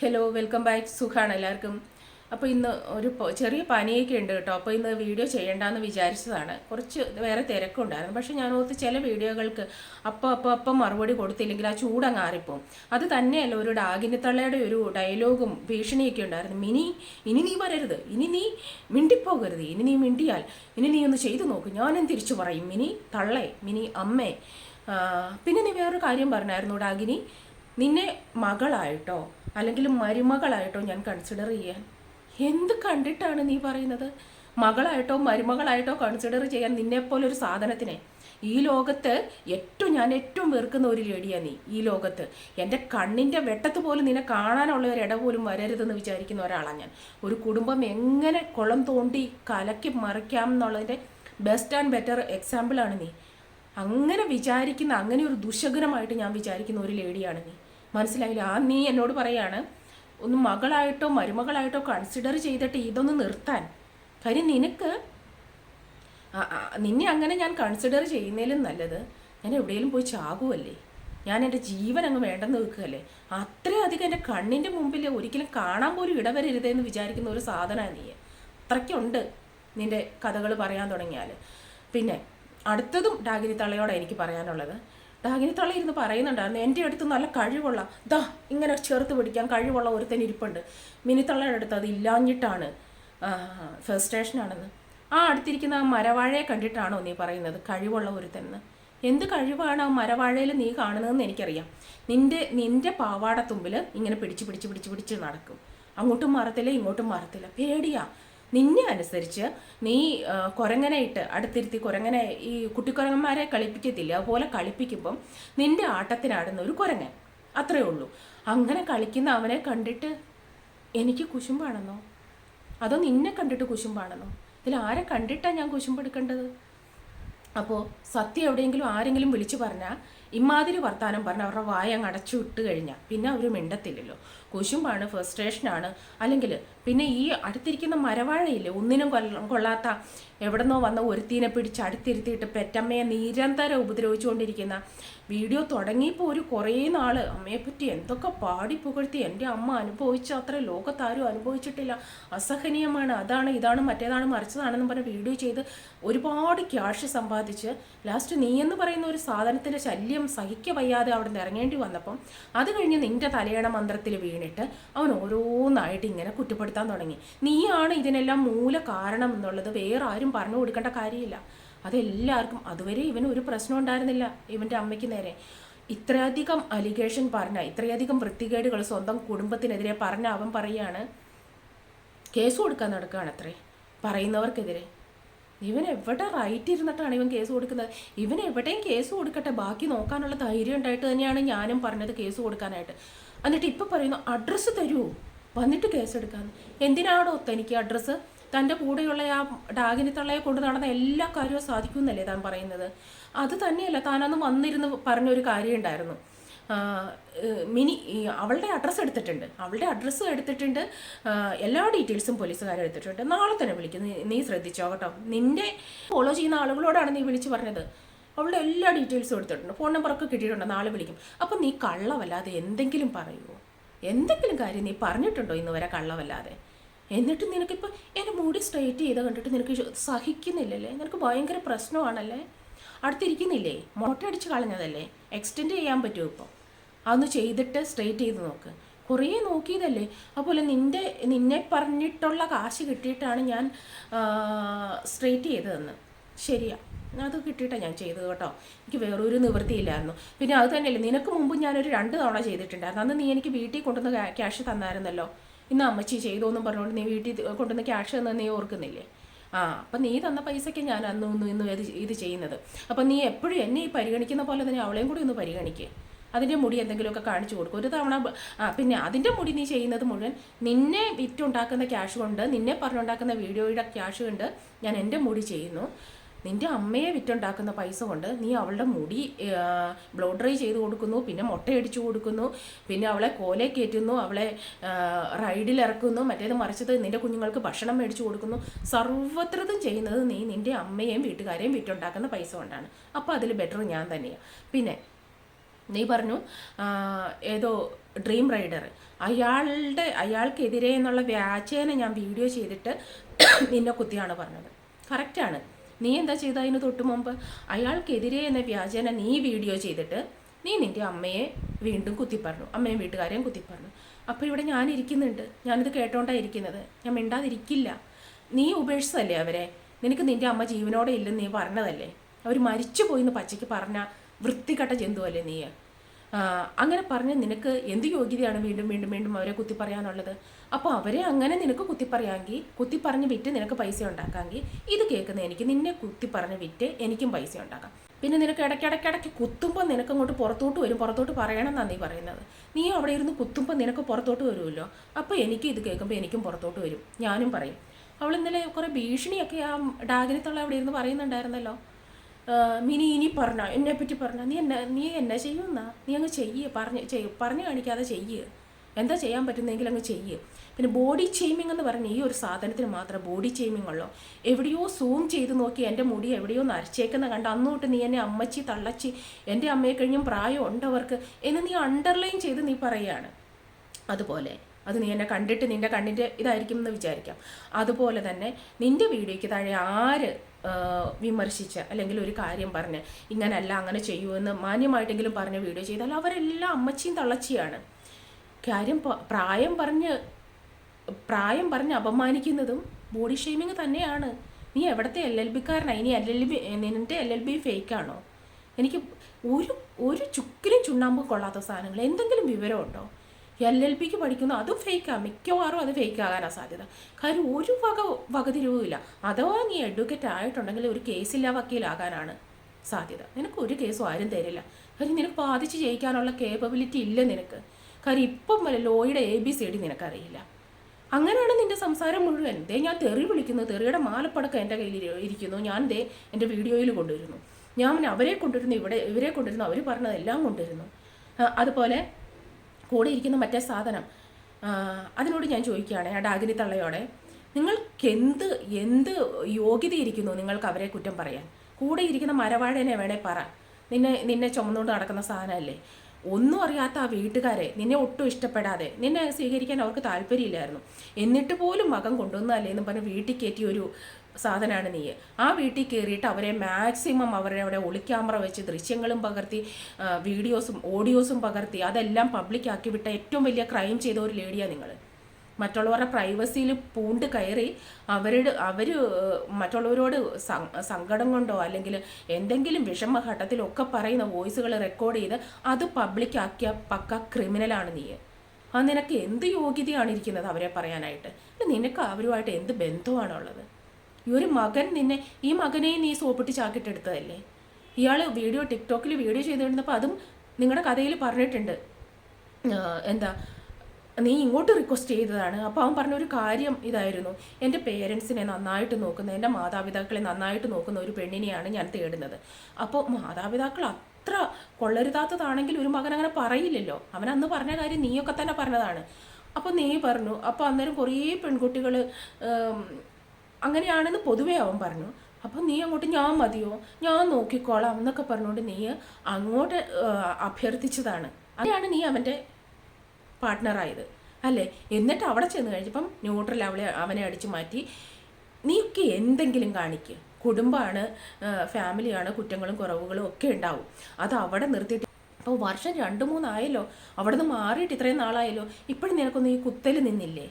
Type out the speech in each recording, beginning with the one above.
Hello welcome back സുഖാണ് എല്ലാവർക്കും. അപ്പോൾ ഇന്ന് ഒരു ചെറിയ പനിയൊക്കെ ഉണ്ട് കേട്ടോ. അപ്പോൾ ഇന്ന് വീഡിയോ ചെയ്യണ്ടെന്ന് വിചാരിച്ചതാണ്. കുറച്ച് വേറെ തിരക്കുണ്ടായിരുന്നു. പക്ഷേ ഞാൻ ഓർത്ത് ചില വീഡിയോകൾക്ക് അപ്പോൾ അപ്പോൾ അപ്പം മറുപടി കൊടുത്തില്ലെങ്കിൽ ആ ചൂടങ്ങ് ആറിപ്പോവും. അത് തന്നെയല്ല ഒരു ഡാഗിനിത്തള്ളയുടെ ഒരു ഡയലോഗും ഭീഷണിയൊക്കെ ഉണ്ടായിരുന്നു. മിനി ഇനി നീ വരരുത്. ഇനി നീ മിണ്ടിപ്പോകരുത്. ഇനി നീ മിണ്ടിയാൽ ഇനി നീ ഒന്ന് ചെയ്തു നോക്കും. ഞാനും തിരിച്ചു പറയും. മിനി തള്ളേ. മിനി അമ്മേ. പിന്നെ നീ വേറൊരു കാര്യം പറഞ്ഞായിരുന്നു ഡാഗിനി. നിന്നെ മകളായിട്ടോ അല്ലെങ്കിൽ മരുമകളായിട്ടോ ഞാൻ കൺസിഡർ ചെയ്യാൻ. എന്ത് കണ്ടിട്ടാണ് നീ പറയുന്നത്? മകളായിട്ടോ മരുമകളായിട്ടോ കൺസിഡർ ചെയ്യാൻ നിന്നെപ്പോലൊരു സാധനത്തിനെ. ഈ ലോകത്ത് ഏറ്റവും ഞാൻ ഏറ്റവും വെറുക്കുന്ന ഒരു ലേഡിയാണ് നീ ഈ ലോകത്ത്. എന്റെ കണ്ണിന്റെ വെട്ടത്ത് പോലും നിന്നെ കാണാനുള്ള ഒരു ഇട പോലും വരരുതെന്ന് വിചാരിക്കുന്ന ഒരാളാണ് ഞാൻ. ഒരു കുടുംബം എങ്ങനെ കുളം തോണ്ടി കലക്കി മറിക്കാം എന്നുള്ളതിന്റെ ബെസ്റ്റ് ആൻഡ് ബെറ്റർ എക്സാമ്പിളാണ് നീ. അങ്ങനെ വിചാരിക്കുന്ന അങ്ങനെ ഒരു ദുശകരമായിട്ട് ഞാൻ വിചാരിക്കുന്ന ഒരു ലേഡിയാണ് നീ. മനസ്സിലായില്ല. ആ നീ എന്നോട് പറയാണ് ഒന്ന് മകളായിട്ടോ മരുമകളായിട്ടോ കൺസിഡർ ചെയ്തിട്ട് ഇതൊന്ന് നിർത്താൻ. കാര്യം നിനക്ക് നിന്നെ അങ്ങനെ ഞാൻ കൺസിഡർ ചെയ്യുന്നതിലും നല്ലത് ഞാൻ എവിടെയെങ്കിലും പോയി ചാകുമല്ലേ ഞാൻ എന്റെ ജീവൻ അങ്ങ് വേണ്ടെന്ന് വെക്കുകയല്ലേ അത്രയധികം എന്റെ കണ്ണിന്റെ മുമ്പിൽ ഒരിക്കലും കാണാൻ പോലും ഇടവരരുതെന്ന് വിചാരിക്കുന്ന ഒരു സാധനമാണ് നീ. അത്രയ്ക്കുണ്ട് നിന്റെ കഥകൾ പറയാൻ തുടങ്ങിയാൽ. പിന്നെ അടുത്തതും ഡാഗിരി തള്ളയോടെ എനിക്ക് പറയാനുള്ളത്. ഡാഗിനി തള്ള ഇരുന്ന് പറയുന്നുണ്ടായിരുന്നു എന്റെ അടുത്ത് നല്ല കഴിവുള്ള ദാ ഇങ്ങനെ ചേർത്ത് പിടിക്കാൻ കഴിവുള്ള ഒരുത്തൻ ഇരിപ്പുണ്ട്. മിനിത്തള്ളയുടെ അടുത്ത് അത് ഇല്ലാഞ്ഞിട്ടാണ് ഫസ്റ്റ് സ്റ്റേഷനാണെന്ന് ആ അടുത്തിരിക്കുന്ന ആ മരവാഴയെ കണ്ടിട്ടാണോ നീ പറയുന്നത്? കഴിവുള്ള ഒരുത്തന്ന് എന്ത് കഴിവാണ് ആ മരവാഴയിൽ നീ കാണുന്നതെന്ന് എനിക്കറിയാം. നിന്റെ നിന്റെ പാവാടത്തുമ്പിൽ ഇങ്ങനെ പിടിച്ച് പിടിച്ച് പിടിച്ച് പിടിച്ച് നടക്കും. അങ്ങോട്ടും മാറത്തില്ല ഇങ്ങോട്ടും മാറത്തില്ല. പേടിയാ. നിന്നെ അനുസരിച്ച് നീ കുരങ്ങനായിട്ട് അടുത്തിരുത്തി കുരങ്ങനെ ഈ കുട്ടിക്കുരങ്ങന്മാരെ കളിപ്പിക്കത്തില്ല? അതുപോലെ കളിപ്പിക്കുമ്പം നിന്റെ ആട്ടത്തിനാടുന്ന ഒരു കുരങ്ങൻ. അത്രയേ ഉള്ളൂ. അങ്ങനെ കളിക്കുന്ന അവനെ കണ്ടിട്ട് എനിക്ക് കുശുമ്പാണെന്നോ? അതോ നിന്നെ കണ്ടിട്ട് കുശുമ്പാണെന്നോ? ഇതിൽ ആരെ കണ്ടിട്ടാണ് ഞാൻ കുശുമ്പെടുക്കേണ്ടത്? അപ്പോൾ സത്യം എവിടെയെങ്കിലും ആരെങ്കിലും വിളിച്ചു പറഞ്ഞാൽ ഇമാതിരി വർത്താനം പറഞ്ഞ് അവരുടെ വായ അടച്ചു വിട്ട് കഴിഞ്ഞാൽ പിന്നെ അവർ മിണ്ടത്തില്ലല്ലോ. കുശുമ്പാണ് ഫ്രസ്ട്രേഷനാണ്. അല്ലെങ്കിൽ പിന്നെ ഈ അടുത്തിരിക്കുന്ന മരവാഴയില്ലേ ഒന്നിനും കൊള്ളാത്ത എവിടെന്നോ വന്ന ഒരുത്തീനെ പിടിച്ച് അടുത്തിരുത്തിയിട്ട് പെറ്റമ്മയെ നിരന്തരം ഉപദ്രവിച്ചുകൊണ്ടിരിക്കുന്ന വീഡിയോ തുടങ്ങിയപ്പോൾ ഒരു കുറേ നാൾ അമ്മയെപ്പറ്റി എന്തൊക്കെ പാടി പുകഴ്ത്തി എന്റെ അമ്മ അനുഭവിച്ച അത്ര ലോകത്താരും അനുഭവിച്ചിട്ടില്ല. അസഹനീയമാണ്. അതാണ് ഇതാണ് മറ്റേതാണ് മറിച്ചതാണെന്ന് പറഞ്ഞ് വീഡിയോ ചെയ്ത് ഒരുപാട് ക്യാഷ് സമ്പാദിച്ച് ലാസ്റ്റ് നീ എന്ന് പറയുന്ന ഒരു സാധനത്തിന്റെ ശല്യം സഹിക്ക വയ്യാതെ അവിടെ നിന്ന് ഇറങ്ങേണ്ടി വന്നപ്പം അത് കഴിഞ്ഞ് നിന്റെ തലയണ മന്ത്രത്തിൽ വീണിട്ട് അവൻ ഓരോന്നായിട്ട് ഇങ്ങനെ കുറ്റപ്പെടുത്താൻ തുടങ്ങി. നീയാണ് ഇതിനെല്ലാം മൂല കാരണം എന്നുള്ളത് വേറെ ആരും പറഞ്ഞു കൊടുക്കേണ്ട കാര്യമില്ല. അതെല്ലാവർക്കും. അതുവരെ ഇവന് ഒരു പ്രശ്നം ഉണ്ടായിരുന്നില്ല ഇവന്റെ അമ്മയ്ക്ക് നേരെ. ഇത്രയധികം അലിഗേഷൻ പറഞ്ഞ ഇത്രയധികം വൃത്തികേടുകൾ സ്വന്തം കുടുംബത്തിനെതിരെ പറഞ്ഞ അവൻ പറയാണ് കേസ് കൊടുക്കാൻ നടക്കുകയാണ് അത്രേ പറയുന്നവർക്കെതിരെ. ഇവൻ എവിടെ റൈറ്റ് ഇരുന്നിട്ടാണ് ഇവൻ കേസ് കൊടുക്കുന്നത്? ഇവൻ എവിടെയും കേസ് കൊടുക്കട്ടെ ബാക്കി നോക്കാനുള്ള ധൈര്യം ഉണ്ടായിട്ട് തന്നെയാണ് ഞാനും പറഞ്ഞത് കേസ് കൊടുക്കാനായിട്ട്. എന്നിട്ട് ഇപ്പം പറയുന്നു അഡ്രസ്സ് തരൂ വന്നിട്ട് കേസ് എടുക്കാമെന്ന് എന്തിനാണോ തനിക്ക് അഡ്രസ്സ്? തന്റെ കൂടെയുള്ള ആ ഡാഗിനി തള്ളയെ കൊണ്ട് നടന്ന എല്ലാ കാര്യവും സാധിക്കുമെന്നല്ലേ താൻ പറയുന്നത്? അത് തന്നെയല്ല താനന്ന് വന്നിരുന്ന് പറഞ്ഞൊരു കാര്യം ഉണ്ടായിരുന്നു. മിനി അവളുടെ അഡ്രസ്സ് എടുത്തിട്ടുണ്ട്. അവളുടെ അഡ്രസ്സ് എടുത്തിട്ടുണ്ട്. എല്ലാ ഡീറ്റെയിൽസും പോലീസുകാർ എടുത്തിട്ടുണ്ട്. നാളെ തന്നെ വിളിക്കും. നീ- ശ്രദ്ധിച്ചോ കേട്ടോ. നിന്റെ ഫോളോ ചെയ്യുന്ന ആളുകളോടാണ് നീ വിളിച്ച് പറഞ്ഞത്. അവളുടെ എല്ലാ ഡീറ്റെയിൽസും എടുത്തിട്ടുണ്ട്. ഫോൺ നമ്പറൊക്കെ കിട്ടിയിട്ടുണ്ട്. നാളെ വിളിക്കും. അപ്പം നീ കള്ളവല്ലാതെ എന്തെങ്കിലും പറയുമോ എന്തെങ്കിലും കാര്യം നീ പറഞ്ഞിട്ടുണ്ടോ ഇന്ന് വരെ കള്ളവല്ലാതെ? എന്നിട്ട് നിനക്കിപ്പോൾ എന്റെ മുടി സ്ട്രൈറ്റ് ചെയ്ത് കണ്ടിട്ട് നിനക്ക് സഹിക്കുന്നില്ലല്ലേ? നിനക്ക് ഭയങ്കര പ്രശ്നമാണല്ലേ? അടുത്തിരിക്കുന്നില്ലേ? മുട്ടടിച്ച് കളഞ്ഞതല്ലേ? എക്സ്റ്റെൻഡ് ചെയ്യാൻ പറ്റുമോ ഇപ്പോൾ അതൊന്ന് ചെയ്തിട്ട് സ്ട്രെയിറ്റ് ചെയ്ത് നോക്ക്. കുറേ നോക്കിയതല്ലേ? അതുപോലെ നിന്റെ നിന്നെ പറഞ്ഞിട്ടുള്ള കാശ് കിട്ടിയിട്ടാണ് ഞാൻ സ്ട്രെയിറ്റ് ചെയ്തതെന്ന്. ശരിയാ. അത് കിട്ടിയിട്ടാണ് ഞാൻ ചെയ്തത് കേട്ടോ. എനിക്ക് വേറൊരു നിവൃത്തിയില്ലായിരുന്നു. പിന്നെ അത് തന്നെയല്ലേ? നിനക്ക് മുമ്പ് ഞാനൊരു രണ്ട് തവണ ചെയ്തിട്ടുണ്ടായിരുന്നു. അന്ന് നീ എനിക്ക് വീട്ടിൽ കൊണ്ടുവന്ന് ക്യാ- ക്യാഷ് തന്നായിരുന്നല്ലോ. ഇന്ന് അമ്മച്ചി ചെയ്തു എന്നും പറഞ്ഞുകൊണ്ട് നീ വീട്ടിൽ കൊണ്ടുവന്ന ക്യാഷ് തന്നെ നീ ഓർക്കുന്നില്ലേ? ആ അപ്പം നീ തന്ന പൈസയ്ക്ക് ഞാൻ അന്ന് ഒന്ന് ഇന്ന് ഇത് ഇത് ചെയ്യുന്നത്. അപ്പം നീ എപ്പോഴും എന്നെ ഈ പരിഗണിക്കുന്ന പോലെ തന്നെ അവളെയും കൂടി ഒന്ന് പരിഗണിക്കുക അതിന്റെ മുടി എന്തെങ്കിലുമൊക്കെ കാണിച്ചു കൊടുക്കും. ഒരു തവണ പിന്നെ അതിന്റെ മുടി നീ ചെയ്യുന്നത് മുഴുവൻ നിന്നെ വിറ്റുണ്ടാക്കുന്ന ക്യാഷ് കൊണ്ട് നിന്നെ പറഞ്ഞുണ്ടാക്കുന്ന വീഡിയോയുടെ ക്യാഷ് കൊണ്ട് ഞാൻ എന്റെ മുടി ചെയ്യുന്നു. നിന്റെ അമ്മയെ വിറ്റുണ്ടാക്കുന്ന പൈസ കൊണ്ട് നീ അവളുടെ മുടി ബ്ലോ ഡ്രൈ ചെയ്ത് കൊടുക്കുന്നു പിന്നെ മുട്ടയടിച്ചു കൊടുക്കുന്നു പിന്നെ അവളെ കോലെ കയറ്റുന്നു അവളെ റൈഡിൽ ഇറക്കുന്നു മറ്റേത് മറിച്ചത് നിന്റെ കുഞ്ഞുങ്ങൾക്ക് ഭക്ഷണം മേടിച്ചു കൊടുക്കുന്നു. സർവത്രതും ചെയ്യുന്നത് നീ നിന്റെ അമ്മയെയും വീട്ടുകാരെയും വിറ്റുണ്ടാക്കുന്ന പൈസ കൊണ്ടാണ്. അപ്പോൾ അതിൽ ബെറ്റർ ഞാൻ തന്നെയാണ് പിന്നെ നീ പറഞ്ഞു ഏതോ ഡ്രീം റൈഡർ അയാളുടെ അയാൾക്കെതിരെ എന്നുള്ള വ്യാജേന ഞാൻ വീഡിയോ ചെയ്തിട്ട് നിന്നെ കുത്തിയാണ് പറഞ്ഞത്. കറക്റ്റാണ് നീ എന്താ ചെയ്ത അതിന് തൊട്ട് മുമ്പ്? അയാൾക്കെതിരെ എന്ന വ്യാജേന നീ വീഡിയോ ചെയ്തിട്ട് നീ നിന്റെ അമ്മയെ വീണ്ടും കുത്തിപ്പറഞ്ഞു അമ്മയും വീട്ടുകാരെയും കുത്തിപ്പറഞ്ഞു അപ്പോൾ ഇവിടെ ഞാൻ ഇരിക്കുന്നുണ്ട്. ഞാനിത് കേട്ടോണ്ടാണ് ഇരിക്കുന്നത്. ഞാൻ മിണ്ടാതിരിക്കില്ല. നീ ഉപേക്ഷിച്ചതല്ലേ അവരെ? നിനക്ക് നിന്റെ അമ്മ ജീവനോടെ ഇല്ലെന്ന് നീ പറഞ്ഞതല്ലേ? അവർ മരിച്ചു പോയി എന്ന് പച്ചയ്ക്ക് പറഞ്ഞ വൃത്തികെട്ട ജന്തുവല്ലേ നീ അങ്ങനെ പറഞ്ഞ് നിനക്ക് എന്ത് യോഗ്യതയാണ് വീണ്ടും വീണ്ടും വീണ്ടും അവരെ കുത്തി പറയാനുള്ളത്? അപ്പോൾ അവരെ അങ്ങനെ നിനക്ക് കുത്തി പറയാമെങ്കിൽ കുത്തി പറഞ്ഞ് വിറ്റ് നിനക്ക് പൈസ ഉണ്ടാക്കാമെങ്കിൽ ഇത് കേൾക്കുന്ന എനിക്ക് നിന്നെ കുത്തി പറഞ്ഞ് വിറ്റ് എനിക്കും പൈസ ഉണ്ടാക്കാം. പിന്നെ നിനക്ക് ഇടയ്ക്കിടയ്ക്കിടയ്ക്ക് കുത്തുമ്പോൾ നിനക്ക് അങ്ങോട്ട് പുറത്തോട്ട് വരും പുറത്തോട്ട് പറയണം എന്നാണ് നീ പറയുന്നത്. നീ അവിടെ ഇരുന്ന് കുത്തുമ്പോൾ നിനക്ക് പുറത്തോട്ട് വരുമല്ലോ. അപ്പോൾ എനിക്ക് ഇത് കേൾക്കുമ്പോൾ എനിക്കും പുറത്തോട്ട് വരും. ഞാനും പറയും. അവൾ ഇന്നലെ കുറേ ഭീഷണിയൊക്കെ ആ ഡാഗിനത്തുള്ള അവിടെ ഇരുന്ന് പറയുന്നുണ്ടായിരുന്നല്ലോ. മിനി ഇനി പറഞ്ഞ എന്നെ പറ്റി പറഞ്ഞ. നീ എന്നെ നീ എന്നെ ചെയ്യുമെന്നാ? നീ അങ്ങ് ചെയ്യ് പറഞ്ഞ് ചെയ്യ് പറഞ്ഞു കാണിക്കാതെ ചെയ്യ്. എന്താ ചെയ്യാൻ പറ്റുന്നെങ്കിൽ അങ്ങ് ചെയ്യ്. പിന്നെ ബോഡി ഷെയ്മിംഗ് എന്ന് പറഞ്ഞ ഈ ഒരു സാധനത്തിന് മാത്രം ബോഡി ഷെയ്മിംഗ് ഉള്ളൂ. എവിടെയോ സൂം ചെയ്ത് നോക്കി എന്റെ മുടി എവിടെയോ നരച്ചേക്കുന്ന കണ്ട് അന്നോട്ട് നീ എന്നെ അമ്മച്ചി തള്ളച്ചി എന്റെ അമ്മയെ കഴിഞ്ഞും പ്രായം ഉണ്ടവർക്ക് എന്ന് നീ അണ്ടർലൈൻ ചെയ്ത് നീ പറയുകയാണ്. അതുപോലെ അത് നീ എന്നെ കണ്ടിട്ട് നിന്റെ കണ്ണിന്റെ ഇതായിരിക്കും എന്ന് വിചാരിക്കാം. അതുപോലെ തന്നെ നിന്റെ വീഡിയോയ്ക്ക് താഴെ ആര് വിമർശിച്ച അല്ലെങ്കിൽ ഒരു കാര്യം പറഞ്ഞ് ഇങ്ങനല്ല അങ്ങനെ ചെയ്യൂ എന്ന് മാന്യമായിട്ടെങ്കിലും പറഞ്ഞ് വീഡിയോ ചെയ്താൽ അവരെല്ലാം അമ്മച്ചിയും തള്ളച്ചിയാണ്. കാര്യം പ്രായം പറഞ്ഞ് പ്രായം പറഞ്ഞ് അപമാനിക്കുന്നതും ബോഡി ഷെയ്മിങ് തന്നെയാണ്. നീ എവിടത്തെ എൽ എൽ ബിക്കാരനാണ് ഇനി എൽ എൽ ബി നിന്റെ എൽ എൽ ബി ഫേക്കാണോ? എനിക്ക് ഒരു ഒരു ചുക്കിലും ചുണ്ണാമ്പും കൊള്ളാത്ത സാധനങ്ങൾ. എന്തെങ്കിലും വിവരമുണ്ടോ? എൽ എൽ പിക്ക് പഠിക്കുന്ന. അതും ഫേക്കാണ് മിക്കവാറും അത് ഫേക്ക് ആകാനാണ് സാധ്യത. കാര്യം ഒരു വക വകതിരിവുമില്ല അഥവാ നീ അഡ്വക്കേറ്റ് ആയിട്ടുണ്ടെങ്കിൽ ഒരു കേസില്ലാ വക്കീലാകാനാണ് സാധ്യത. നിനക്ക് ഒരു കേസും ആരും തരില്ല. കാര്യം നിനക്ക് ബാധിച്ച് ജയിക്കാനുള്ള കേപ്പബിലിറ്റി ഇല്ല നിനക്ക്. കാര്യം ഇപ്പം വരെ ലോയുടെ എ ബി സി ഡി നിനക്കറിയില്ല. അങ്ങനെയാണ് നിന്റെ സംസാരം മുഴുവൻ. ദേ ഞാൻ തെറി വിളിക്കുന്നു. തെറിയുടെ മാലപ്പടക്കം എന്റെ കയ്യിൽ ഇരിക്കുന്നു. ഞാൻ ദേ എന്റെ വീഡിയോയിൽ കൊണ്ടുവരുന്നു. ഞാൻ അവരെ കൊണ്ടുവരുന്നു. ഇവിടെ ഇവരെ കൊണ്ടുവരുന്നു. അവർ പറഞ്ഞതെല്ലാം കൊണ്ടുവരുന്നു. അതുപോലെ കൂടെ ഇരിക്കുന്ന മറ്റേ സാധനം. അതിനോട് ഞാൻ ചോദിക്കുകയാണ് ആ ഡാഗിനി തള്ളയോടെ. നിങ്ങൾക്ക് എന്ത് എന്ത് യോഗ്യതയിരിക്കുന്നു നിങ്ങൾക്ക് അവരെ കുറ്റം പറയാൻ? കൂടെ ഇരിക്കുന്ന മരവാഴനെ വേണേ പറ. നിന്നെ നിന്നെ ചുമന്നുകൊണ്ട് നടക്കുന്ന സാധനമല്ലേ? ഒന്നും അറിയാത്ത ആ വീട്ടുകാരെ നിന്നെ ഒട്ടും ഇഷ്ടപ്പെടാതെ നിന്നെ സ്വീകരിക്കാൻ അവർക്ക് താല്പര്യമില്ലായിരുന്നു. എന്നിട്ട് പോലും മകൻ കൊണ്ടുവന്നല്ലേ എന്ന് പറഞ്ഞ് വീട്ടിൽ കയറ്റി ഒരു സാധനമാണ് നീ ആ വീട്ടിൽ കയറിയിട്ട് അവരെ മാക്സിമം അവരെ അവിടെ ഒളിക്യാമറ വെച്ച് ദൃശ്യങ്ങളും പകർത്തി വീഡിയോസും ഓഡിയോസും പകർത്തി അതെല്ലാം പബ്ലിക്കാക്കി വിട്ട ഏറ്റവും വലിയ ക്രൈം ചെയ്ത ഒരു ലേഡിയാണ് നിങ്ങൾ മറ്റുള്ളവരുടെ പ്രൈവസിയിൽ പൂണ്ട് കയറി അവരുടെ അവർ മറ്റുള്ളവരോട് സങ്കടം കൊണ്ടോ അല്ലെങ്കിൽ എന്തെങ്കിലും വിഷമഘട്ടത്തിലൊക്കെ പറയുന്ന വോയിസുകൾ റെക്കോർഡ് ചെയ്ത് അത് പബ്ലിക്കാക്കിയ പക്ക ക്രിമിനലാണ് നീ ആ നിനക്ക് എന്ത് യോഗ്യതയാണ് ഇരിക്കുന്നത് അവരെ പറയാനായിട്ട്? നിനക്ക് അവരുമായിട്ട് എന്ത് ബന്ധമാണുള്ളത്? ഈ ഒരു മകൻ നിന്നെ ഈ മകനെ നീ സോപ്പിട്ട് ചാക്കിട്ടെടുത്തതല്ലേ? ഇയാൾ വീഡിയോ ടിക്ടോക്കിൽ വീഡിയോ ചെയ്തിരുന്നപ്പോൾ അതും നിങ്ങളുടെ കഥയിൽ പറഞ്ഞിട്ടുണ്ട്. എന്താ നീ ഇങ്ങോട്ട് റിക്വസ്റ്റ് ചെയ്തതാണ്. അപ്പോൾ അവൻ പറഞ്ഞ ഒരു കാര്യം ഇതായിരുന്നു. എന്റെ പേരൻസിനെ നന്നായിട്ട് നോക്കുന്ന എന്റെ മാതാപിതാക്കളെ നന്നായിട്ട് നോക്കുന്ന ഒരു പെണ്ണിനെയാണ് ഞാൻ തേടുന്നത്. അപ്പോൾ മാതാപിതാക്കൾ അത്ര കൊള്ളരുതാത്തതാണെങ്കിൽ ഒരു മകൻ അങ്ങനെ പറയില്ലല്ലോ. അവൻ അന്ന് പറഞ്ഞ കാര്യം നീയൊക്കെ തന്നെ പറഞ്ഞതാണ്. അപ്പോൾ നീ പറഞ്ഞു അപ്പോൾ അന്നേരം കുറേ പെൺകുട്ടികൾ അങ്ങനെയാണെന്ന് പൊതുവേ അവൻ പറഞ്ഞു. അപ്പം നീ അങ്ങോട്ട് ഞാൻ മതിയോ? ഞാൻ നോക്കിക്കോളാം എന്നൊക്കെ പറഞ്ഞുകൊണ്ട് നീ അങ്ങോട്ട് അഭ്യർത്ഥിച്ചതാണ്. അതാണ് നീ അവന്റെ പാർട്ട്ണറായത് അല്ലേ? എന്നിട്ട് അവിടെ ചെന്ന് കഴിഞ്ഞപ്പം ന്യൂട്രൽ അവളെ അവനെ അടിച്ചു മാറ്റി. നീയൊക്കെ എന്തെങ്കിലും കാണിക്കുക കുടുംബമാണ് ഫാമിലിയാണ് കുറ്റങ്ങളും കുറവുകളും ഒക്കെ ഉണ്ടാവും. അത് അവിടെ നിർത്തിയിട്ട് അപ്പോൾ വർഷം രണ്ട് മൂന്നായല്ലോ. അവിടെ നിന്ന് മാറിയിട്ട് ഇത്രയും നാളായല്ലോ. ഇപ്പോഴും നിനക്കൊന്നും ഈ കുത്തൽ നിന്നില്ലേ?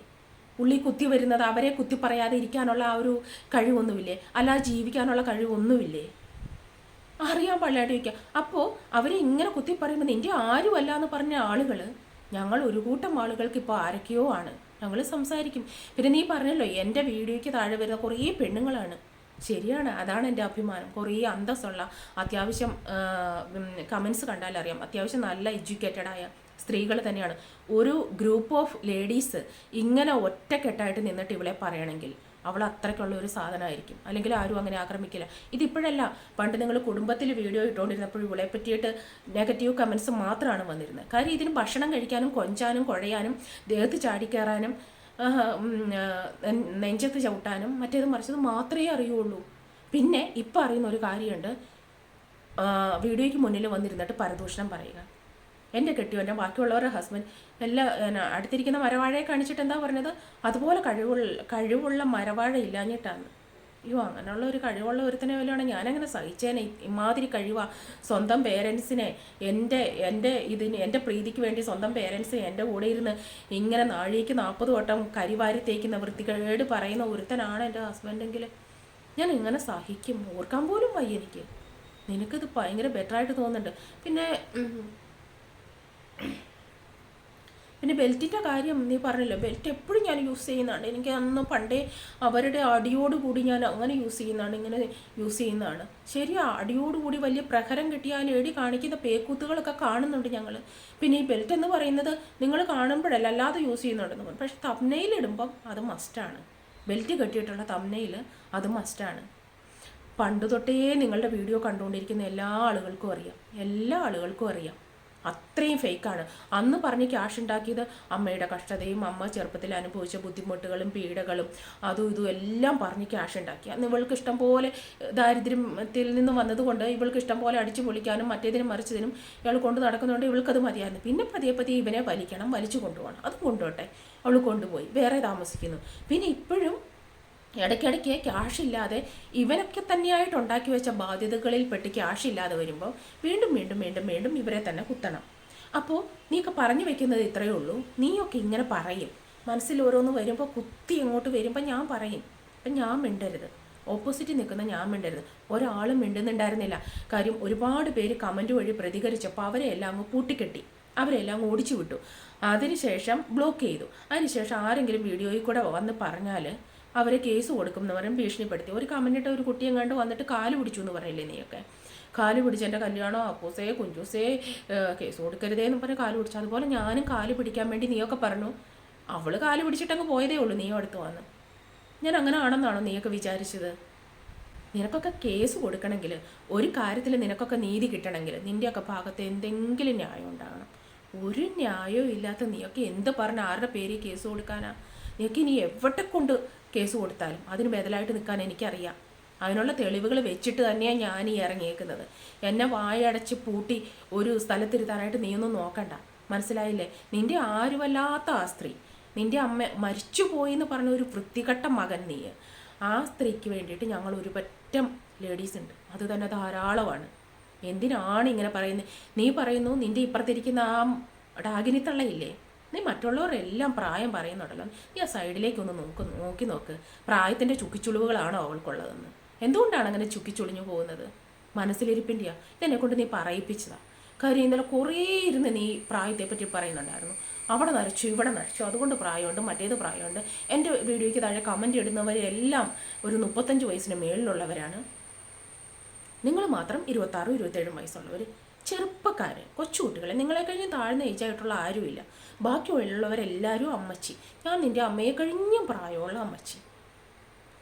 ഉള്ളി കുത്തി വരുന്നത് അവരെ കുത്തി പറയാതെ ഇരിക്കാനുള്ള ആ ഒരു കഴിവൊന്നുമില്ലേ? അല്ലാതെ ജീവിക്കാനുള്ള കഴിവൊന്നുമില്ലേ? അറിയാൻ പാടില്ലാണ്ട് ചോദിക്കുക അപ്പോൾ അവരെ ഇങ്ങനെ കുത്തി പറയുമ്പോൾ നിന്റെ ആരുമല്ല എന്ന് പറഞ്ഞ ആളുകൾ ഞങ്ങൾ ഒരു കൂട്ടം ആളുകൾക്ക് ഇപ്പോൾ ആരൊക്കെയോ ആണ്. ഞങ്ങൾ സംസാരിക്കും. പിന്നെ നീ പറഞ്ഞല്ലോ എന്റെ വീഡിയോയ്ക്ക് താഴെ വരുന്ന കുറേ പെണ്ണുങ്ങളാണ്. ശരിയാണ് അതാണ് എന്റെ അഭിമാനം. കുറേ അന്തസ്സുള്ള അത്യാവശ്യം കമൻസ് കണ്ടാലറിയാം. അത്യാവശ്യം നല്ല എഡ്യൂക്കേറ്റഡായ സ്ത്രീകൾ തന്നെയാണ്. ഒരു ഗ്രൂപ്പ് ഓഫ് ലേഡീസ് ഇങ്ങനെ ഒറ്റക്കെട്ടായിട്ട് നിന്നിട്ട് ഇവളെ പറയണമെങ്കിൽ അവൾ അത്രയ്ക്കുള്ള ഒരു സാധനമായിരിക്കും. അല്ലെങ്കിൽ ആരും അങ്ങനെ ആക്രമിക്കില്ല. ഇതിപ്പോഴല്ല പണ്ട് നിങ്ങൾ കുടുംബത്തിൽ വീഡിയോ ഇട്ടുകൊണ്ടിരുന്നപ്പോൾ ഇവളെ പറ്റിയിട്ട് നെഗറ്റീവ് കമൻസ് മാത്രമാണ് വന്നിരുന്നത്. കാര്യം ഇതിന് ഭക്ഷണം കഴിക്കാനും കൊഞ്ചാനും കുഴയാനും ദേഹത്ത് ആ, നെഞ്ചത്ത് ചവിട്ടാനും മറ്റേത് മറിച്ചത് മാത്രമേ അറിയുള്ളൂ. പിന്നെ ഇപ്പം അറിയുന്ന ഒരു കാര്യമുണ്ട്. വീഡിയോയ്ക്ക് മുന്നിൽ വന്നിരുന്നിട്ട് പരദൂഷണം പറയുക. എന്റെ കെട്ടിയവന്റെ ബാക്കിയുള്ളവരുടെ ഹസ്ബൻഡ് എല്ലാ അടുത്തിരിക്കുന്ന മരവാഴയെ കാണിച്ചിട്ട് എന്താ പറഞ്ഞത്? അതുപോലെ കഴിവുള്ള കഴിവുള്ള മരവാഴ ഇല്ലാഞ്ഞിട്ടാണ്. അയ്യോ അങ്ങനെയുള്ള ഒരു കഴിവുള്ള ഒരുത്തനെ വല്ലതാണ് ഞാനങ്ങനെ സഹിച്ചേനെ. ഇമാതിരി കഴിവാ. സ്വന്തം പേരൻസിനെ എന്റെ എന്റെ ഇതിന് എന്റെ പ്രീതിക്ക് വേണ്ടി സ്വന്തം പേരൻസിനെ എന്റെ കൂടെ ഇരുന്ന് ഇങ്ങനെ നാഴിക്ക് നാൽപ്പത് വട്ടം കരിവാരി തേക്കുന്ന വൃത്തികേട് പറയുന്ന ഒരുത്തനാണ് എന്റെ ഹസ്ബൻഡെങ്കിൽ ഞാൻ ഇങ്ങനെ സഹിക്കും. ഓർക്കാൻ പോലും വയ്യ എനിക്ക്. നിനക്കിത് ഭയങ്കര ബെറ്ററായിട്ട് തോന്നുന്നുണ്ട്. പിന്നെ പിന്നെ ബെൽറ്റിന്റെ കാര്യം നീ പറഞ്ഞല്ലോ ബെൽറ്റ് എപ്പോഴും ഞാൻ യൂസ് ചെയ്യുന്നതാണ്. എനിക്ക് അന്ന് പണ്ടേ അവരുടെ അടിയോട് കൂടി ഞാൻ അങ്ങനെ യൂസ് ചെയ്യുന്നതാണ് ഇങ്ങനെ യൂസ് ചെയ്യുന്നതാണ്. ശരിയാ അടിയോടുകൂടി വലിയ പ്രഹരം കിട്ടിയാൽ എടി കാണിക്കുന്ന പേക്കൂത്തുകളൊക്കെ കാണുന്നുണ്ട് ഞങ്ങൾ പിന്നെ ഈ ബെൽറ്റ് എന്ന് പറയുന്നത് നിങ്ങൾ കാണുമ്പോഴല്ല അല്ലാതെ യൂസ് ചെയ്യുന്നുണ്ടെന്ന് പറഞ്ഞു പക്ഷെ തമ്മനയിലിടുമ്പം അത് മസ്റ്റാണ് ബെൽറ്റ് കെട്ടിയിട്ടുള്ള തമ്മനയിൽ അത് മസ്റ്റാണ് പണ്ട് തൊട്ടേ നിങ്ങളുടെ വീഡിയോ കണ്ടുകൊണ്ടിരിക്കുന്ന എല്ലാ ആളുകൾക്കും അറിയാം. എല്ലാ ആളുകൾക്കും അറിയാം. അത്രയും ഫേക്കാണ്. അന്ന് പറഞ്ഞ് ക്യാഷ് ഉണ്ടാക്കിയത് അമ്മയുടെ കഷ്ടതയും അമ്മ ചെറുപ്പത്തിൽ അനുഭവിച്ച ബുദ്ധിമുട്ടുകളും പീഡകളും അതും ഇതും എല്ലാം പറഞ്ഞ് ക്യാഷ് ഉണ്ടാക്കി. അന്ന് ഇവൾക്ക് ഇഷ്ടം പോലെ ദാരിദ്ര്യത്തിൽ നിന്ന് വന്നതുകൊണ്ട് ഇവൾക്ക് ഇഷ്ടം പോലെ അടിച്ചു പൊളിക്കാനും മറ്റേതിനും മറിച്ചതിനും ഇയാൾ കൊണ്ട് നടക്കുന്നതുകൊണ്ട് ഇവൾക്കത് മതിയായിരുന്നു. പിന്നെ പതിയെ പതിയെ ഇവനെ വലിക്കണം വലിച്ചു കൊണ്ടുപോകണം. അതും കൊണ്ടുപോട്ടെ അവൾ കൊണ്ടുപോയി. വേറെ താമസിക്കുന്നു. പിന്നെ ഇപ്പോഴും ഇടയ്ക്കിടയ്ക്ക് ക്യാഷ് ഇല്ലാതെ ഇവരൊക്കെ തന്നെയായിട്ട് ഉണ്ടാക്കി വെച്ച ബാധ്യതകളിൽ പെട്ട് ക്യാഷ് ഇല്ലാതെ വരുമ്പോൾ വീണ്ടും വീണ്ടും വീണ്ടും വീണ്ടും ഇവരെ തന്നെ കുത്തണം. അപ്പോൾ നീയൊക്കെ പറഞ്ഞു വെക്കുന്നത് ഇത്രയേ ഉള്ളൂ. നീയൊക്കെ ഇങ്ങനെ പറയും. മനസ്സിൽ ഓരോന്ന് വരുമ്പോൾ കുത്തി അങ്ങോട്ട് വരുമ്പോൾ ഞാൻ പറയും. അപ്പം ഞാൻ മിണ്ടരുത്. ഓപ്പോസിറ്റ് നിൽക്കുന്ന ഞാൻ മിണ്ടരുത്. ഒരാളും മിണ്ടുന്നുണ്ടായിരുന്നില്ല. കാര്യം ഒരുപാട് പേര് കമന്റ് വഴി പ്രതികരിച്ചപ്പോൾ അവരെ എല്ലാം അങ്ങ് പൂട്ടിക്കെട്ടി. അവരെല്ലാം ഓടിച്ചു വിട്ടു. അതിനുശേഷം ബ്ലോക്ക് ചെയ്തു. അതിനുശേഷം ആരെങ്കിലും വീഡിയോയിൽ കൂടെ വന്ന് പറഞ്ഞാൽ അവരെ കേസ് കൊടുക്കും എന്ന് പറയും ഭീഷണിപ്പെടുത്തി. ഒരു കമന്റിട്ട് ഒരു കുട്ടിയും കണ്ട് വന്നിട്ട് കാൽ പിടിച്ചു എന്ന് പറയില്ലേ നീയൊക്കെ? കാൽ പിടിച്ച് എന്റെ കല്യാണം? അപ്പൂസേ കുഞ്ചൂസേ കേസ് കൊടുക്കരുതേ എന്ന് പറഞ്ഞ് കാൽ പിടിച്ചു. അതുപോലെ ഞാനും കാൽ പിടിക്കാൻ വേണ്ടി നീയൊക്കെ പറഞ്ഞു. അവൾ കാൽ പിടിച്ചിട്ടങ്ങ് പോയതേ ഉള്ളൂ നീയോ അടുത്ത് വന്ന്. ഞാൻ അങ്ങനെ ആണെന്നാണോ നീയൊക്കെ വിചാരിച്ചത്? നിനക്കൊക്കെ കേസ് കൊടുക്കണമെങ്കിൽ ഒരു കാര്യത്തിൽ നിനക്കൊക്കെ നീതി കിട്ടണമെങ്കിൽ നിന്റെയൊക്കെ ഭാഗത്ത് എന്തെങ്കിലും ന്യായം ഉണ്ടാകണം. ഒരു ന്യായവും ഇല്ലാത്ത നീയൊക്കെ എന്ത് പറഞ്ഞ ആരുടെ പേര് കേസ് കൊടുക്കാനാ? നീയൊക്കെ എവിടെ കൊണ്ട് കേസ് കൊടുത്താലും. അതിന് ബദലായിട്ട് നിൽക്കാൻ എനിക്കറിയാം. അതിനുള്ള തെളിവുകൾ വെച്ചിട്ട് തന്നെയാണ് ഞാൻ ഈ ഇറങ്ങിയേക്കുന്നത്. എന്നെ വായടച്ച് പൂട്ടി ഒരു സ്ഥലത്തിരുത്താനായിട്ട് നീയൊന്നും നോക്കണ്ട. മനസ്സിലായില്ലേ? നിന്റെ ആരുമല്ലാത്ത ആ സ്ത്രീ. നിന്റെ അമ്മ മരിച്ചുപോയി എന്ന് പറഞ്ഞ ഒരു വൃത്തികെട്ട മകൻ നീ ആ സ്ത്രീക്ക് വേണ്ടിയിട്ട് ഞങ്ങൾ ഒരു പറ്റം ലേഡീസ് ഉണ്ട്. അത് തന്നെ ധാരാളമാണ്. എന്തിനാണ് ഇങ്ങനെ പറയുന്നത്? നീ പറയുന്നു നിന്റെ ഇപ്പുറത്തിരിക്കുന്ന ആ ഡാഗിനി തള്ളയില്ലേ? നീ മറ്റുള്ളവരെല്ലാം പ്രായം പറയുന്നുണ്ടല്ലോ. നീ ആ സൈഡിലേക്കൊന്ന് നോക്ക് നോക്കി നോക്ക്. പ്രായത്തിന്റെ ചുക്കിച്ചുളിവുകളാണോ അവൾക്കുള്ളതെന്ന്. എന്തുകൊണ്ടാണ് അങ്ങനെ ചുക്കിച്ചുളിഞ്ഞു പോകുന്നത്? മനസ്സിലിരിപ്പിന്റെയാ ഇതെന്നെ കൊണ്ട് നീ പറയിപ്പിച്ചതാ. കാര്യം ഇന്നലെ കുറേ ഇരുന്ന് നീ പ്രായത്തെപ്പറ്റി പറയുന്നുണ്ടായിരുന്നു. അവിടെ നരച്ചു ഇവിടെ നരച്ചു. അതുകൊണ്ട് പ്രായമുണ്ട് മറ്റേത് പ്രായമുണ്ട്. എന്റെ വീഡിയോയ്ക്ക് താഴെ കമന്റ് ഇടുന്നവരെല്ലാം ഒരു മുപ്പത്തഞ്ച് വയസ്സിന് മേളിലുള്ളവരാണ്. നിങ്ങൾ മാത്രം ഇരുപത്താറും ഇരുപത്തേഴും വയസ്സുള്ളവർ ചെറുപ്പക്കാർ കൊച്ചുകുട്ടികളെ നിങ്ങളെ കഴിഞ്ഞ് താഴ്ന്ന ഏജായിട്ടുള്ള ആരുമില്ല. ബാക്കിയുള്ളവരെല്ലാവരും അമ്മച്ചി. ഞാൻ നിന്റെ അമ്മയെ കഴിഞ്ഞ പ്രായമുള്ള അമ്മച്ചി.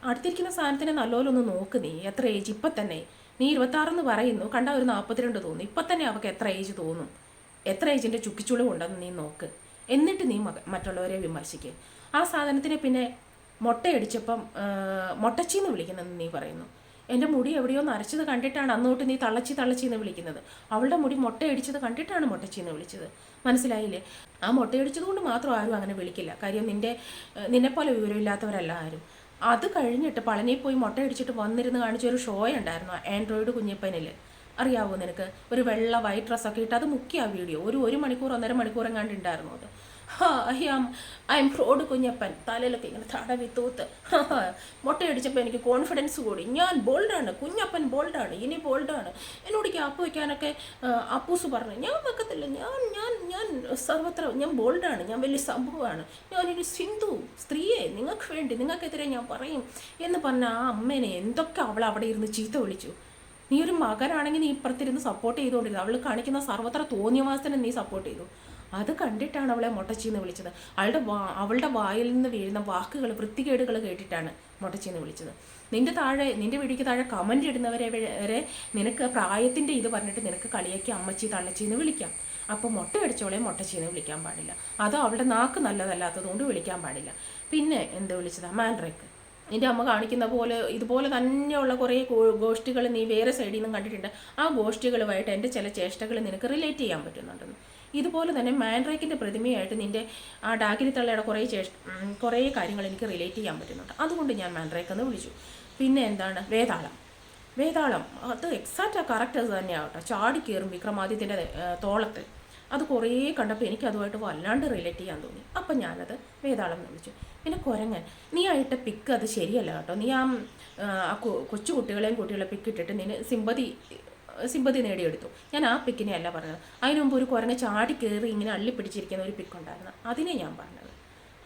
അടുത്തിരിക്കുന്ന സാധനത്തിനെ നല്ലപോലെ ഒന്ന് നോക്ക് നീ. എത്ര ഏജ് ഇപ്പം തന്നെ. നീ ഇരുപത്താറെന്ന് പറയുന്നു. കണ്ട ഒരു നാൽപ്പത്തിരണ്ട് തോന്നുന്നു ഇപ്പം തന്നെ അവൾക്ക് എത്ര ഏജ് തോന്നും? എത്ര ഏജിന്റെ ചുക്കിച്ചുളി ഉണ്ടെന്ന് നീ നോക്ക്. എന്നിട്ട് നീ മറ്റുള്ളവരെ വിമർശിക്കുക ആ സാധനത്തിനെ പിന്നെ മുട്ടയടിച്ചപ്പം മുട്ടച്ചീന്ന് വിളിക്കുന്നതെന്ന് നീ പറയുന്നു. എന്റെ മുടി എവിടെയോ നരച്ചത് കണ്ടിട്ടാണ് അന്നോട്ട് നീ തള്ളച്ചി തള്ളച്ചി എന്ന് വിളിക്കുന്നത്. അവളുടെ മുടി മുട്ടയടിച്ചത് കണ്ടിട്ടാണ് മുട്ടച്ചി എന്ന് വിളിച്ചത്. മനസ്സിലായില്ലേ? ആ മുട്ടയടിച്ചത് കൊണ്ട് മാത്രം ആരും അങ്ങനെ വിളിക്കില്ല. കാര്യം നിന്റെ നിന്നെപ്പോലെ വിവരമില്ലാത്തവരല്ല ആരും. അത് കഴിഞ്ഞിട്ട് പളനിയിൽ പോയി മുട്ടയടിച്ചിട്ട് വന്നിരുന്ന് കാണിച്ച ഒരു ഷോ ഉണ്ടായിരുന്നു ആൻഡ്രോയിഡ് കുഞ്ഞപ്പനിൽ അറിയാവോ നിനക്ക്? ഒരു വെള്ള വൈറ്റ് ഡ്രസ്സൊക്കെ ഇട്ട് അത് മുക്കിയ വീഡിയോ. ഒരു ഒരു മണിക്കൂർ ഒന്നര മണിക്കൂർ എങ്ങാണ്ട് ഉണ്ടായിരുന്നു അത്. I am I M fraud Kunjappan. തലയിലൊക്കെ ഇങ്ങനെ തടവി തൂത്ത്. മുട്ടയടിച്ചപ്പോൾ എനിക്ക് കോൺഫിഡൻസ് കൂടി. ഞാൻ ബോൾഡാണ് കുഞ്ഞപ്പൻ ബോൾഡാണ് ഇനി ബോൾഡാണ് എന്നോട് ക്യാപ്പ് വയ്ക്കാനൊക്കെ അപ്പൂസ് പറഞ്ഞു. ഞാൻ വെക്കത്തില്ല. ഞാൻ ഞാൻ ഞാൻ സർവത്ര ഞാൻ ബോൾഡാണ് ഞാൻ വലിയ സംഭവമാണ്. ഞാനൊരു സിന്ധു സ്ത്രീയെ നിങ്ങൾക്ക് വേണ്ടി നിങ്ങൾക്കെതിരെ ഞാൻ പറയും എന്ന് പറഞ്ഞ ആ അമ്മേനെ എന്തൊക്കെ അവൾ അവിടെ ഇരുന്ന് ചീത്ത വിളിച്ചു. നീ ഒരു മകനാണെങ്കിൽ നീ ഇപ്പുറത്തിരുന്ന് സപ്പോർട്ട് ചെയ്തുകൊണ്ടിരുന്നു. അവൾ കാണിക്കുന്ന സർവത്ര തോന്നിയവാസനെ നീ സപ്പോർട്ട് ചെയ്തു. അത് കണ്ടിട്ടാണ് അവളെ മൊട്ടച്ചിന്ന് വിളിച്ചത്. അവളുടെ വാ അവളുടെ വായിൽ നിന്ന് വീഴുന്ന വാക്കുകൾ വൃത്തികേടുകൾ കേട്ടിട്ടാണ് മൊട്ടച്ചിന്ന് വിളിച്ചത്. നിന്റെ താഴെ നിന്റെ വീടിക്ക് താഴെ കമന്റ് ഇടുന്നവരെ വരെ നിനക്ക് പ്രായത്തിന്റെ ഇത് പറഞ്ഞിട്ട് നിനക്ക് കളിയാക്കി അമ്മച്ചി തള്ളച്ചിന്ന് വിളിക്കാം. അപ്പോൾ മുട്ട അടിച്ചോളെ മുട്ടച്ചീന്ന് വിളിക്കാൻ പാടില്ല. അതോ അവളുടെ നാക്ക് നല്ലതല്ലാത്തതുകൊണ്ട് വിളിക്കാൻ പാടില്ല. പിന്നെ എന്ത് വിളിച്ചതാ? മാൻഡ്രേക്ക് നിന്റെ അമ്മ കാണിക്കുന്ന പോലെ ഇതുപോലെ തന്നെയുള്ള കുറേ ഗോഷ്ഠികൾ നീ വേറെ സൈഡിൽ നിന്നും കണ്ടിട്ടുണ്ട്. ആ ഗോഷ്ഠികളുമായിട്ട് എന്റെ ചില ചേഷ്ടകൾ നിനക്ക് റിലേറ്റ് ചെയ്യാൻ പറ്റുന്നുണ്ടെന്ന്. ഇതുപോലെ തന്നെ മാൻഡ്രേക്കിന്റെ പ്രതിമയായിട്ട് നിന്റെ ആ ഡാഗിരി തള്ളയുടെ കുറേ കുറേ കാര്യങ്ങൾ എനിക്ക് റിലേറ്റ് ചെയ്യാൻ പറ്റുന്നുണ്ട്. അതുകൊണ്ട് ഞാൻ മാൻഡ്രേക്ക് എന്ന് വിളിച്ചു. പിന്നെ എന്താണ്? വേതാളം. വേതാളം അത് എക്സാക്റ്റ് ആ കറക്റ്റ് അത് തന്നെയാണ് കേട്ടോ. ചാടി കയറും വിക്രമാദിത്യന്റെ തോളത്ത് അത് കുറേ കണ്ടപ്പോൾ എനിക്ക് അതുമായിട്ട് വല്ലാണ്ട് റിലേറ്റ് ചെയ്യാൻ തോന്നി. അപ്പം ഞാനത് വേതാളം എന്ന് വിളിച്ചു. പിന്നെ കുരങ്ങൻ നീ ആയിട്ട് പിക്ക് അത് ശരിയല്ല കേട്ടോ. നീ ആ കൊച്ചു കുട്ടികളെയും കുട്ടികളെ പിക്ക് ഇട്ടിട്ട് നീ സിമ്പതി സിമ്പതി നേടിയെടുത്തു. ഞാൻ ആ പിക്കിനെ അല്ല പറഞ്ഞത്. അതിനു മുമ്പ് ഒരു കുരങ്ങ ചാടി കയറി ഇങ്ങനെ അള്ളി പിടിച്ചിരിക്കുന്ന ഒരു പിക്കുണ്ടായിരുന്നു. അതിനെ ഞാൻ പറഞ്ഞത്.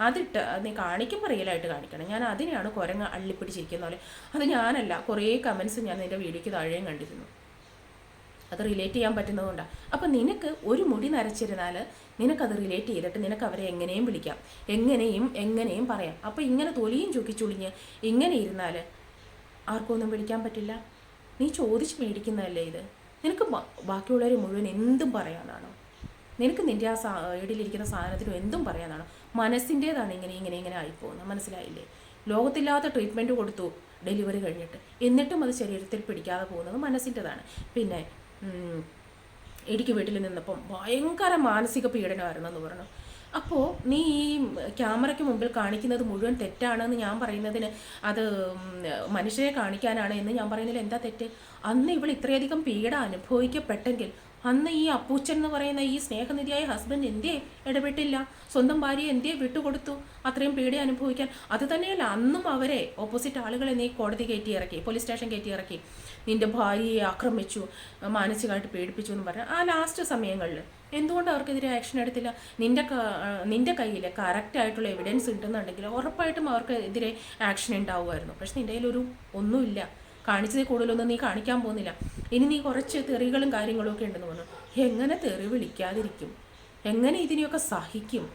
അതിട്ട് അത് നീ കാണിക്കുമ്പോൾ റിയലായിട്ട് കാണിക്കണം. ഞാൻ അതിനെയാണ് കുരങ്ങ അള്ളിപ്പിടിച്ചിരിക്കുന്ന പോലെ. അത് ഞാനല്ല. കുറേ കമൻസ് ഞാൻ നിന്റെ വീഡിയോയ്ക്ക് താഴെയും കണ്ടിരുന്നു. അത് റിലേറ്റ് ചെയ്യാൻ പറ്റുന്നതുകൊണ്ടാണ് അപ്പം നിനക്ക് ഒരു മുടി നരച്ചിരുന്നാൽ നിനക്കത് റിലേറ്റ് ചെയ്തിട്ട് നിനക്ക് അവരെ എങ്ങനെയും വിളിക്കാം. എങ്ങനെയും എങ്ങനെയും പറയാം. അപ്പം ഇങ്ങനെ തൊലിയും ചുക്കിച്ചുളിഞ്ഞ് ഇങ്ങനെ ഇരുന്നാൽ ആർക്കും ഒന്നും വിളിക്കാൻ പറ്റില്ല. നീ ചോദിച്ച് മേടിക്കുന്നതല്ലേ ഇത്? നിനക്ക് ബാക്കിയുള്ളവർ മുഴുവൻ എന്തും പറയാനാണോ? നിനക്ക് നിന്റെ ആ സാ ഏടിയിലിരിക്കുന്ന സാധനത്തിനും എന്തും പറയാനാണോ? മനസ്സിന്റേതാണ് ഇങ്ങനെ ഇങ്ങനെ ഇങ്ങനെ ആയിപ്പോകുന്നത്. മനസ്സിലായില്ലേ? ലോകത്തില്ലാത്ത ട്രീറ്റ്മെന്റ് കൊടുത്തു ഡെലിവറി കഴിഞ്ഞിട്ട്. എന്നിട്ടും അത് ശരീരത്തിൽ പിടിക്കാതെ പോകുന്നത് മനസ്സിന്റെതാണ്. പിന്നെ ഇടുക്കി വീട്ടിൽ നിന്നപ്പം ഭയങ്കര മാനസിക പീഡനമായിരുന്നു എന്ന് പറഞ്ഞു. അപ്പോൾ നീ ഈ ക്യാമറയ്ക്ക് മുമ്പിൽ കാണിക്കുന്നത് മുഴുവൻ തെറ്റാണെന്ന് ഞാൻ പറയുന്നതിന് അത് മനുഷ്യരെ കാണിക്കാനാണ് എന്ന് ഞാൻ പറയുന്നതിൽ എന്താ തെറ്റ്? അന്ന് ഇവൾ ഇത്രയധികം പീഡ അനുഭവിക്കപ്പെട്ടെങ്കിൽ അന്ന് ഈ അപ്പൂച്ചൻ എന്ന് പറയുന്ന ഈ സ്നേഹനിധിയായ ഹസ്ബൻഡ് എന്തേ ഇടപെട്ടില്ല? സ്വന്തം ഭാര്യ എന്തേ വിട്ടുകൊടുത്തു അത്രയും പീഡ അനുഭവിക്കാൻ? അത് തന്നെയല്ല അന്നും അവരെ ഓപ്പോസിറ്റ് ആളുകളെ നീ കോടതി കയറ്റി ഇറക്കി പോലീസ് സ്റ്റേഷൻ കയറ്റി ഇറക്കി. നിന്റെ ഭാര്യയെ ആക്രമിച്ചു മാനസികമായിട്ട് പീഡിപ്പിച്ചു എന്ന് പറഞ്ഞാൽ ആ ലാസ്റ്റ് സമയങ്ങളിൽ എന്തുകൊണ്ട് അവർക്കെതിരെ ആക്ഷൻ എടുത്തില്ല? നിന്റെ നിന്റെ കയ്യിൽ കറക്റ്റ് ആയിട്ടുള്ള എവിഡൻസ് ഉണ്ടെന്നുണ്ടെങ്കിൽ ഉറപ്പായിട്ടും അവർക്കെതിരെ ആക്ഷൻ ഉണ്ടാവുമായിരുന്നു. പക്ഷെ നിന്റെ കയ്യിലൊരു ഒന്നുമില്ല. കാണിച്ചതിൽ കൂടുതലൊന്നും നീ കാണിക്കാൻ പോകുന്നില്ല. ഇനി നീ കുറച്ച് തെറികളും കാര്യങ്ങളും ഒക്കെ ഉണ്ടെന്ന് പറഞ്ഞു. എങ്ങനെ തെറി വിളിക്കാതിരിക്കും? എങ്ങനെ ഇതിനെയൊക്കെ സഹിക്കും?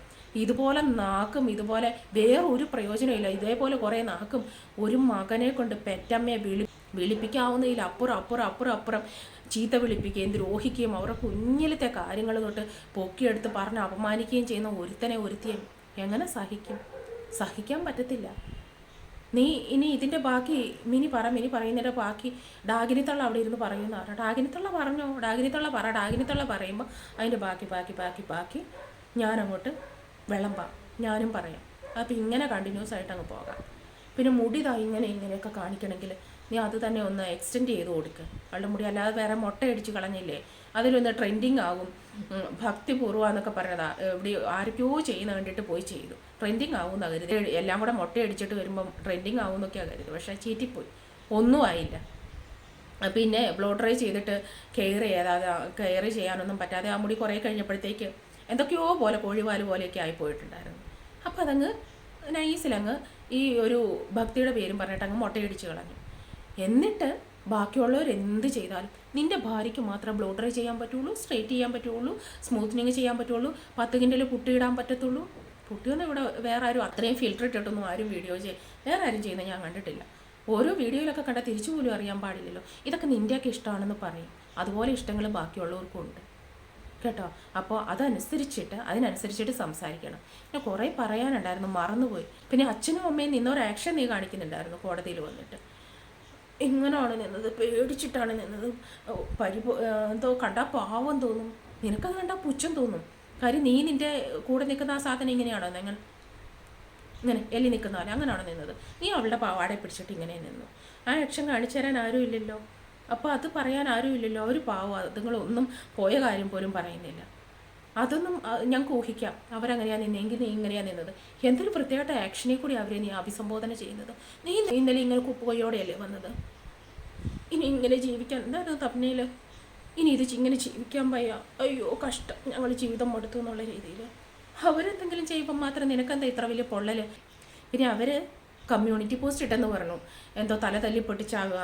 ഇതുപോലെ നാക്കും ഇതുപോലെ വേറെ ഒരു പ്രയോജനമില്ല ഇതേപോലെ കുറേ നാക്കും ഒരു മകനെ കൊണ്ട് പെറ്റമ്മയെ വിളി വിളിപ്പിക്കാവുന്നതിൽ അപ്പുറം അപ്പുറം അപ്പുറം അപ്പുറം ചീത്ത വിളിപ്പിക്കുകയും ദ്രോഹിക്കുകയും അവരുടെ കുഞ്ഞിലത്തെ കാര്യങ്ങൾ തൊട്ട് പൊക്കിയെടുത്ത് പറഞ്ഞ് അപമാനിക്കുകയും ചെയ്യുന്ന ഒരുത്തനെ ഒരുത്തിയും എങ്ങനെ സഹിക്കും? സഹിക്കാൻ പറ്റത്തില്ല. നീ ഇനി ഇതിന്റെ ബാക്കി മിനി പറ മിനി പറയുന്നതിന്റെ ബാക്കി ഡാഗിനിത്തള്ള അവിടെ ഇരുന്ന് പറയുന്ന പറ ഡാഗിനിത്തള്ള പറഞ്ഞോ? ഡാഗിനിത്തള്ള പറ ഡാഗിനിത്തള്ള പറയുമ്പോൾ അതിന്റെ ബാക്കി ബാക്കി ബാക്കി ബാക്കി ഞാനങ്ങോട്ട് വിളമ്പാം. ഞാനും പറയാം. അപ്പോൾ ഇങ്ങനെ കണ്ടിന്യൂസ് ആയിട്ട് അങ്ങ് പോകാം. പിന്നെ മുടി ഇങ്ങനെ ഇങ്ങനെയൊക്കെ കാണിക്കണമെങ്കിൽ നീ അത് തന്നെ ഒന്ന് എക്സ്റ്റെൻഡ് ചെയ്ത് കൊടുക്കുക അവളുടെ മുടി അല്ലാതെ വേറെ മുട്ടയടിച്ച് കളഞ്ഞില്ലേ? അതിലൊന്ന് ട്രെൻഡിങ് ആകും. ഭക്തിപൂർവം എന്നൊക്കെ പറഞ്ഞതാ. എവിടെ ആരൊക്കെയോ ചെയ്യുന്ന കണ്ടിട്ട് പോയി ചെയ്തു. ട്രെൻഡിങ് ആവും എന്നാ കരുതി എല്ലാം കൂടെ മുട്ടയടിച്ചിട്ട് വരുമ്പം ട്രെൻഡിങ് ആവും എന്നൊക്കെയാണ് കരുതി. പക്ഷേ ചീറ്റിപ്പോയി. ഒന്നും ആയില്ല. പിന്നെ ബ്ലോ ഡ്രൈ ചെയ്തിട്ട് കെയർ ചെയ്യാതെ കെയർ ചെയ്യാനൊന്നും പറ്റാതെ ആ മുടി കുറേ കഴിഞ്ഞപ്പോഴത്തേക്ക് എന്തൊക്കെയോ പോലെ കോഴിവാൽ പോലെയൊക്കെ ആയിപ്പോയിട്ടുണ്ടായിരുന്നു അപ്പം അപ്പോൾ അതങ്ങ് നൈസിലങ്ങ് ഈ ഒരു ഭക്തിയുടെ പേരും പറഞ്ഞിട്ട് അങ്ങ് മുട്ടയടിച്ച് കളഞ്ഞു. എന്നിട്ട് ബാക്കിയുള്ളവർ എന്ത് ചെയ്താലും നിന്റെ ഭാര്യയ്ക്ക് മാത്രം ബ്ലോ ഡ്രൈ ചെയ്യാൻ പറ്റുള്ളൂ സ്ട്രെയിറ്റ് ചെയ്യാൻ പറ്റുള്ളൂ സ്മൂത്തനിങ് ചെയ്യാൻ പറ്റുള്ളൂ പത്ത് കിൻഡിൽ പുട്ടിയിടാൻ പറ്റത്തുള്ളൂ. പുട്ടിയൊന്നും ഇവിടെ വേറെ ആരും അത്രയും ഫിൽറ്റർ ഇട്ടിട്ടൊന്നും ആരും വീഡിയോ ചെയ്യും വേറെ ആരും ചെയ്യുന്നത് ഞാൻ കണ്ടിട്ടില്ല. ഓരോ വീഡിയോയിലൊക്കെ കണ്ട തിരിച്ചു പോലും അറിയാൻ പാടില്ലല്ലോ. ഇതൊക്കെ നിന്റെയൊക്കെ ഇഷ്ടമാണെന്ന് പറയും. അതുപോലെ ഇഷ്ടങ്ങൾ ബാക്കിയുള്ളവർക്കും ഉണ്ട്. കേട്ടോ? അപ്പോൾ അതനുസരിച്ചിട്ട് അതിനനുസരിച്ചിട്ട് സംസാരിക്കണം. പിന്നെ കുറേ പറയാനുണ്ടായിരുന്നു മറന്നുപോയി. പിന്നെ അച്ഛനും അമ്മയും നിന്നൊരു ആക്ഷൻ നീ കാണിക്കുന്നുണ്ടായിരുന്നു കോടതിയിൽ വന്നിട്ട്. ഇങ്ങനെയാണ് നിന്നത്? പേടിച്ചിട്ടാണ് നിന്നത്? പരിപോ എന്തോ കണ്ടാൽ പാവം തോന്നും. നിനക്കത് കണ്ടാൽ പുച്ഛം തോന്നും. കാര്യം നീ നിന്റെ കൂടെ നിൽക്കുന്ന ആ സാധനം ഇങ്ങനെയാണോ നിങ്ങൾ? ഇങ്ങനെ എലി നിൽക്കുന്ന പോലെ അങ്ങനെയാണോ നിന്നത്? നീ അവളുടെ പാവാടെ പിടിച്ചിട്ട് ഇങ്ങനെ നിന്നു. ആ ആക്ഷൻ കാണിച്ചു തരാൻ ആരും ഇല്ലല്ലോ. അപ്പോൾ അത് പറയാൻ ആരും ഇല്ലല്ലോ. അവർ പാവം അതുങ്ങളൊന്നും പോയ കാര്യം പോലും പറയുന്നില്ല. അതൊന്നും ഞങ്ങൾക്ക് ഊഹിക്കാം. അവരങ്ങനെയാ നിന്നെങ്കിൽ നീ ഇങ്ങനെയാ നിന്നത്. എന്തൊരു പ്രത്യേകത ആക്ഷനെ കൂടി അവരെ നീ അഭിസംബോധന ചെയ്യുന്നത്. നീ ഇന്നലെ ഇങ്ങനെ കുപ്പുകയോടെയല്ലേ വന്നത്? ഇനി ഇങ്ങനെ ജീവിക്കാൻ എന്തായിരുന്നു തപ്നയിൽ ഇനി ഇത് ഇങ്ങനെ ജീവിക്കാൻ വയ്യ. അയ്യോ കഷ്ടം. ഞങ്ങൾ ജീവിതം മടുത്തു എന്നുള്ള രീതിയിൽ. അവരെന്തെങ്കിലും ചെയ്യുമ്പോൾ മാത്രം നിനക്കെന്താ ഇത്ര വലിയ പൊള്ളൽ? ഇനി അവർ കമ്മ്യൂണിറ്റി പോസ്റ്റ് ഇട്ടെന്ന് പറഞ്ഞു. എന്തോ തല തല്ലി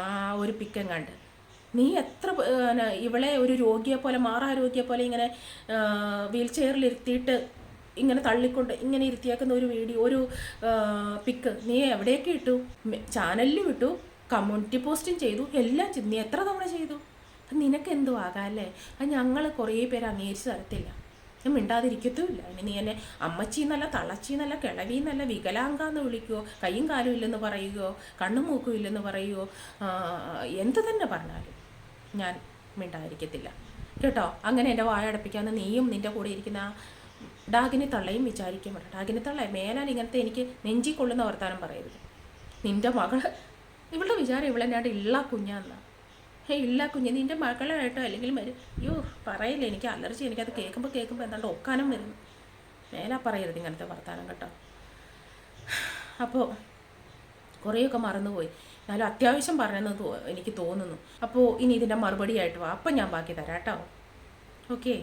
ആ ഒരു പിക്കം കണ്ട്. നീ എത്ര ഇവളെ ഒരു രോഗിയെ പോലെ മാറാ രോഗിയെ പോലെ ഇങ്ങനെ വീൽ ചെയറിൽ ഇരുത്തിയിട്ട് ഇങ്ങനെ തള്ളിക്കൊണ്ട് ഇങ്ങനെ ഇരുത്തിയേക്കുന്ന ഒരു വീഡിയോ ഒരു പിക്ക് നീ എവിടെയൊക്കെ ഇട്ടു? ചാനലിലും ഇട്ടു കമ്മ്യൂണിറ്റി പോസ്റ്റും ചെയ്തു എല്ലാം നീ എത്ര തവണ ചെയ്തു? നിനക്ക് എന്തു ആകാം അല്ലേ? അത് ഞങ്ങൾ കുറേ പേര് അംഗീകരിച്ച് തരത്തില്ല. ഞാൻ മിണ്ടാതിരിക്കത്തുമില്ല. ഇനി നീ എന്നെ അമ്മച്ചി എന്നല്ല തളച്ചി എന്നല്ല കിളവി എന്നല്ല വികലാംഗ എന്ന് വിളിക്കുവോ കൈയും കാലും ഇല്ലെന്ന് പറയുകയോ കണ്ണും മൂക്കും ഇല്ലെന്ന് പറയുകയോ എന്ത് തന്നെ പറഞ്ഞാലും. ഞാൻ മിണ്ടാതിരിക്കത്തില്ല. കേട്ടോ? അങ്ങനെ എന്റെ വായ അടപ്പിക്കാമെന്ന് നീയും നിന്റെ കൂടെ ഇരിക്കുന്ന ഡാഗിനി തള്ളയും വിചാരിക്കും പറ്റും ഡാഗിനെ തള്ള മേലാൽ ഇങ്ങനത്തെ എനിക്ക് നെഞ്ചി കൊള്ളുന്ന വർത്താനം പറയരുത്. നിന്റെ മകൾ ഇവളുടെ വിചാരം ഇവളെന്നാണ്ട് ഇള്ള കുഞ്ഞാന്നാ. ഹേ ഇള്ള കുഞ്ഞ് നിന്റെ മകളായിട്ടോ അല്ലെങ്കിൽ മരു അയ്യോ പറയില്ല എനിക്ക് അലർജി എനിക്കത് കേൾക്കുമ്പോൾ കേൾക്കുമ്പോൾ എന്താണ്ട് ഒക്കാനും വരുന്നു. മേലാ പറയരുത് ഇങ്ങനത്തെ വർത്താനം കേട്ടോ. അപ്പോൾ കുറേയൊക്കെ മറന്നുപോയി. എന്നാലും അത്യാവശ്യം പറഞ്ഞെന്ന് എനിക്ക് തോന്നുന്നു. അപ്പോൾ ഇനി ഇതിന്റെ മറുപടി ആയിട്ട് വാ. അപ്പം ഞാൻ ബാക്കി തരാം കേട്ടോ ഓക്കേ